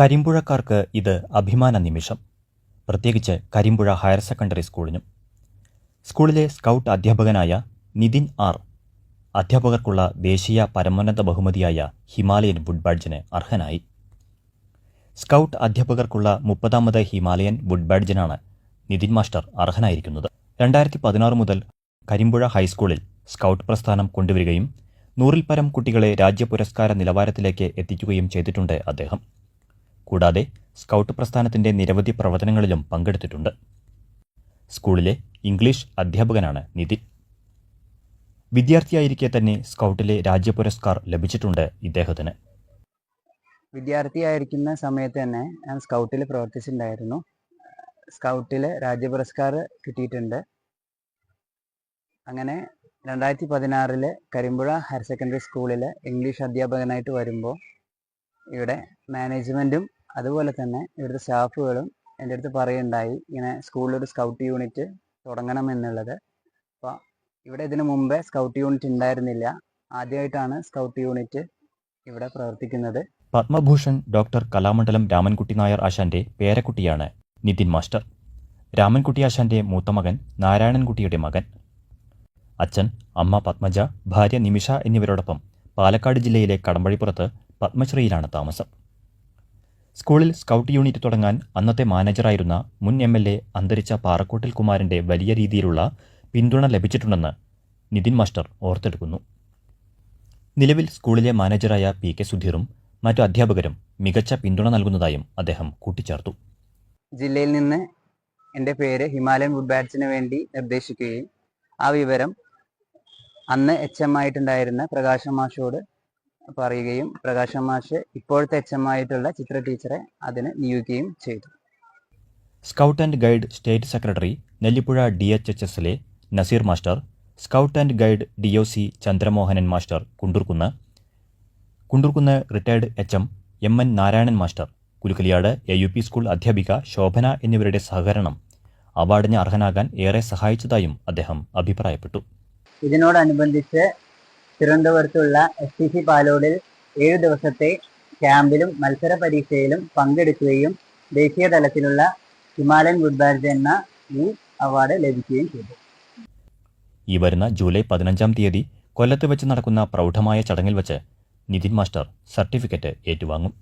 കരിമ്പുഴക്കാർക്ക് ഇത് അഭിമാന നിമിഷം. പ്രത്യേകിച്ച് കരിമ്പുഴ ഹയർ സെക്കൻഡറി സ്കൂളിനും. സ്കൂളിലെ സ്കൗട്ട് അധ്യാപകനായ നിതിൻ ആർ. അധ്യാപകർക്കുള്ള ദേശീയ പരമോന്നത ബഹുമതിയായ ഹിമാലയൻ വുഡ് ബാഡ്ജിന് അർഹനായി. സ്കൗട്ട് അധ്യാപകർക്കുള്ള മുപ്പതാമത് ഹിമാലയൻ വുഡ് ബാഡ്ജിനാണ് നിതിൻ മാസ്റ്റർ അർഹനായിരിക്കുന്നത്. രണ്ടായിരത്തി പതിനാറ് മുതൽ കരിമ്പുഴ ഹൈസ്കൂളിൽ സ്കൗട്ട് പ്രസ്ഥാനം കൊണ്ടുവരികയും നൂറിൽ പരം കുട്ടികളെ രാജ്യ പുരസ്കാര നിലവാരത്തിലേക്ക് എത്തിക്കുകയും ചെയ്തിട്ടുണ്ട് അദ്ദേഹം. കൂടാതെ സ്കൗട്ട് പ്രസ്ഥാനത്തിന്റെ നിരവധി പ്രവർത്തനങ്ങളിലും പങ്കെടുത്തിട്ടുണ്ട്. സ്കൂളിലെ ഇംഗ്ലീഷ് അധ്യാപകനാണ് നിതിൻ. വിദ്യാർത്ഥിയായിരിക്കെ തന്നെ സ്കൗട്ടിലെ രാജ്യ പുരസ്കാർ ലഭിച്ചിട്ടുണ്ട് ഇദ്ദേഹത്തിന്. വിദ്യാർത്ഥിയായിരിക്കുന്ന സമയത്ത് തന്നെ ഞാൻ സ്കൗട്ടിൽ പ്രവർത്തിച്ചിട്ടുണ്ടായിരുന്നു. സ്കൗട്ടിൽ രാജ്യ പുരസ്കാർ കിട്ടിയിട്ടുണ്ട്. അങ്ങനെ രണ്ടായിരത്തി പതിനാറിൽ കരിമ്പുഴ ഹയർ സെക്കൻഡറി സ്കൂളിലെ ഇംഗ്ലീഷ് അധ്യാപകനായിട്ട് വരുമ്പോൾ ഇവിടെ മാനേജ്മെന്റും അതുപോലെ തന്നെ ഇവിടുത്തെ സ്റ്റാഫുകളും എന്റെ അടുത്ത് പറയുണ്ടായി ഇങ്ങനെ സ്കൂളിലൊരു സ്കൗട്ട് യൂണിറ്റ് തുടങ്ങണം എന്നുള്ളത്. അപ്പോൾ ഇവിടെ ഇതിനു മുമ്പേ സ്കൗട്ട് യൂണിറ്റ് ഉണ്ടായിരുന്നില്ല. ആദ്യമായിട്ടാണ് സ്കൗട്ട് യൂണിറ്റ് ഇവിടെ പ്രവർത്തിക്കുന്നത്. പത്മഭൂഷൺ ഡോക്ടർ കലാമണ്ഡലം രാമൻകുട്ടി നായർ ആശാന്റെ പേരക്കുട്ടിയാണ് നിതിൻ മാസ്റ്റർ. രാമൻകുട്ടി ആശാന്റെ മൂത്ത മകൻ നാരായണൻകുട്ടിയുടെ മകൻ. അച്ഛൻ അമ്മ പത്മജ ഭാര്യ നിമിഷ എന്നിവരോടൊപ്പം പാലക്കാട് ജില്ലയിലെ കടമ്പഴിപ്പുറത്ത് പത്മശ്രീയിലാണ് താമസം. സ്കൂളിൽ സ്കൗട്ട് യൂണിറ്റ് തുടങ്ങാൻ അന്നത്തെ മാനേജറായിരുന്ന മുൻ എം എൽ എ അന്തരിച്ച പാറക്കോട്ടിൽ കുമാരന്റെ വലിയ രീതിയിലുള്ള പിന്തുണ ലഭിച്ചിട്ടുണ്ടെന്ന് നിതിൻ മാസ്റ്റർ ഓർത്തെടുക്കുന്നു. നിലവിൽ സ്കൂളിലെ മാനേജറായ പി കെ സുധീറും മറ്റു അധ്യാപകരും മികച്ച പിന്തുണ നൽകുന്നതായും അദ്ദേഹം കൂട്ടിച്ചേർത്തു. ജില്ലയിൽ നിന്ന് എന്റെ പേര് ഹിമാലയൻ വുഡ് ബാറ്റ്സിന് വേണ്ടി നിർദ്ദേശിക്കുകയും ആ വിവരം അന്ന് എച്ച് എം ആയിട്ടുണ്ടായിരുന്ന പ്രകാശ മാഷോട് പറയുകയും പ്രകാശം മാഷ് ഇപ്പോഴത്തെ എച്ച് എം ആയിട്ടുള്ള ചിത്ര ടീച്ചറെ അതിന് നിയോഗിക്കുകയും ചെയ്തു. Scout and guide state secretary Nellipuzha D H H എസിലെ Naseer master scout and guide D O C Chandramohanan master Kundoorkunnu Kundoorkunnu retired H M M N Narayanan master Kulukkaliyad A U P school അധ്യാപിക ശോഭന എന്നിവരുടെ സഹകരണം അവാർഡിന് അർഹനാകാൻ ഏറെ സഹായിച്ചതായും അദ്ദേഹം അഭിപ്രായപ്പെട്ടു. ഇതിനോടനുബന്ധിച്ച് തിരുവനന്തപുരത്തുള്ള എസ് ടി സി പാലോടിൽ ഏഴു ദിവസത്തെ ക്യാമ്പിലും മത്സര പരീക്ഷയിലും പങ്കെടുക്കുകയും ദേശീയ തലത്തിലുള്ള ഹിമാലയൻ ഗുഡ്ബാർജ് എന്ന ഈ അവാർഡ് ലഭിക്കുകയും ചെയ്തു. ഈ വരുന്ന ജൂലൈ പതിനഞ്ചാം തീയതി കൊല്ലത്ത് വെച്ച് നടക്കുന്ന പ്രൗഢമായ ചടങ്ങിൽ വെച്ച് നിതിൻ മാസ്റ്റർ സർട്ടിഫിക്കറ്റ് ഏറ്റുവാങ്ങും.